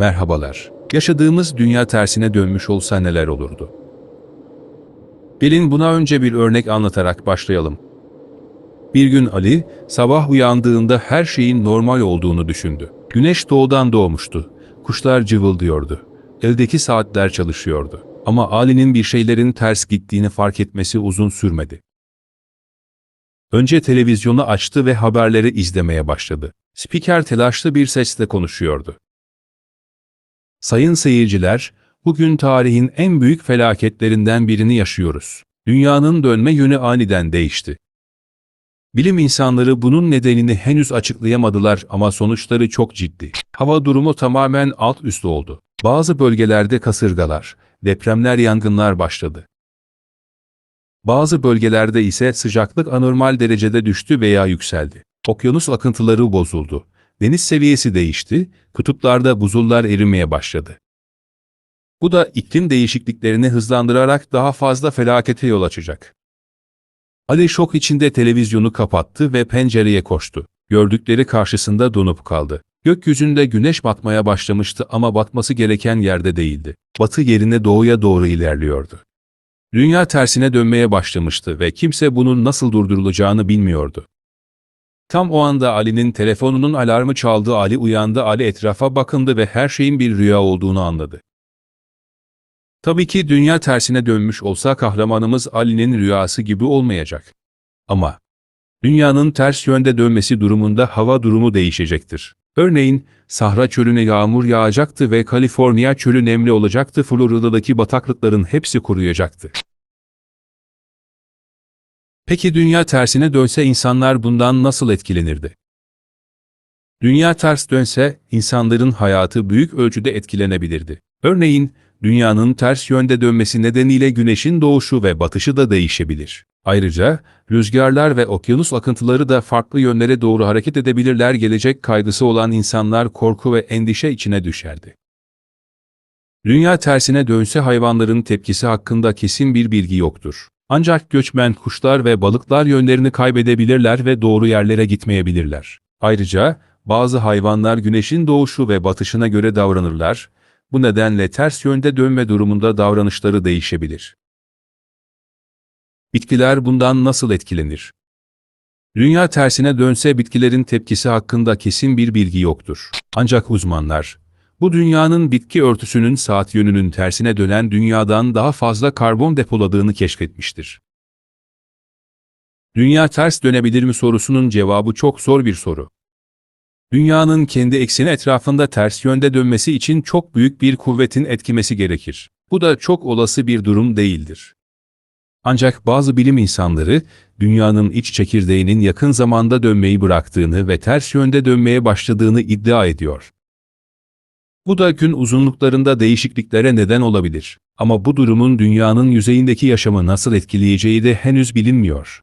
Merhabalar. Yaşadığımız dünya tersine dönmüş olsa neler olurdu? Gelin buna önce bir örnek anlatarak başlayalım. Bir gün Ali, sabah uyandığında her şeyin normal olduğunu düşündü. Güneş doğudan doğmuştu. Kuşlar cıvıldıyordu. Eldeki saatler çalışıyordu. Ama Ali'nin bir şeylerin ters gittiğini fark etmesi uzun sürmedi. Önce televizyonu açtı ve haberleri izlemeye başladı. Spiker telaşlı bir sesle konuşuyordu. Sayın seyirciler, bugün tarihin en büyük felaketlerinden birini yaşıyoruz. Dünyanın dönme yönü aniden değişti. Bilim insanları bunun nedenini henüz açıklayamadılar ama sonuçları çok ciddi. Hava durumu tamamen alt üst oldu. Bazı bölgelerde kasırgalar, depremler, yangınlar başladı. Bazı bölgelerde ise sıcaklık anormal derecede düştü veya yükseldi. Okyanus akıntıları bozuldu. Deniz seviyesi değişti, kutuplarda buzullar erimeye başladı. Bu da iklim değişikliklerini hızlandırarak daha fazla felakete yol açacak. Ali şok içinde televizyonu kapattı ve pencereye koştu. Gördükleri karşısında donup kaldı. Gökyüzünde güneş batmaya başlamıştı ama batması gereken yerde değildi. Batı yerine doğuya doğru ilerliyordu. Dünya tersine dönmeye başlamıştı ve kimse bunun nasıl durdurulacağını bilmiyordu. Tam o anda Ali'nin telefonunun alarmı çaldı. Ali uyandı. Ali etrafa bakındı ve her şeyin bir rüya olduğunu anladı. Tabii ki dünya tersine dönmüş olsa kahramanımız Ali'nin rüyası gibi olmayacak. Ama dünyanın ters yönde dönmesi durumunda hava durumu değişecektir. Örneğin Sahra çölüne yağmur yağacaktı ve Kaliforniya çölü nemli olacaktı. Florida'daki bataklıkların hepsi kuruyacaktı. Peki dünya tersine dönse insanlar bundan nasıl etkilenirdi? Dünya ters dönse insanların hayatı büyük ölçüde etkilenebilirdi. Örneğin dünyanın ters yönde dönmesi nedeniyle güneşin doğuşu ve batışı da değişebilir. Ayrıca rüzgarlar ve okyanus akıntıları da farklı yönlere doğru hareket edebilirler. Gelecek kaygısı olan insanlar korku ve endişe içine düşerdi. Dünya tersine dönse hayvanların tepkisi hakkında kesin bir bilgi yoktur. Ancak göçmen kuşlar ve balıklar yönlerini kaybedebilirler ve doğru yerlere gitmeyebilirler. Ayrıca bazı hayvanlar güneşin doğuşu ve batışına göre davranırlar. Bu nedenle ters yönde dönme durumunda davranışları değişebilir. Bitkiler bundan nasıl etkilenir? Dünya tersine dönse bitkilerin tepkisi hakkında kesin bir bilgi yoktur. Ancak uzmanlar, bu dünyanın bitki örtüsünün saat yönünün tersine dönen dünyadan daha fazla karbon depoladığını keşfetmiştir. Dünya ters dönebilir mi sorusunun cevabı çok zor bir soru. Dünyanın kendi ekseni etrafında ters yönde dönmesi için çok büyük bir kuvvetin etkimesi gerekir. Bu da çok olası bir durum değildir. Ancak bazı bilim insanları, dünyanın iç çekirdeğinin yakın zamanda dönmeyi bıraktığını ve ters yönde dönmeye başladığını iddia ediyor. Bu da gün uzunluklarında değişikliklere neden olabilir. Ama bu durumun dünyanın yüzeyindeki yaşamı nasıl etkileyeceği de henüz bilinmiyor.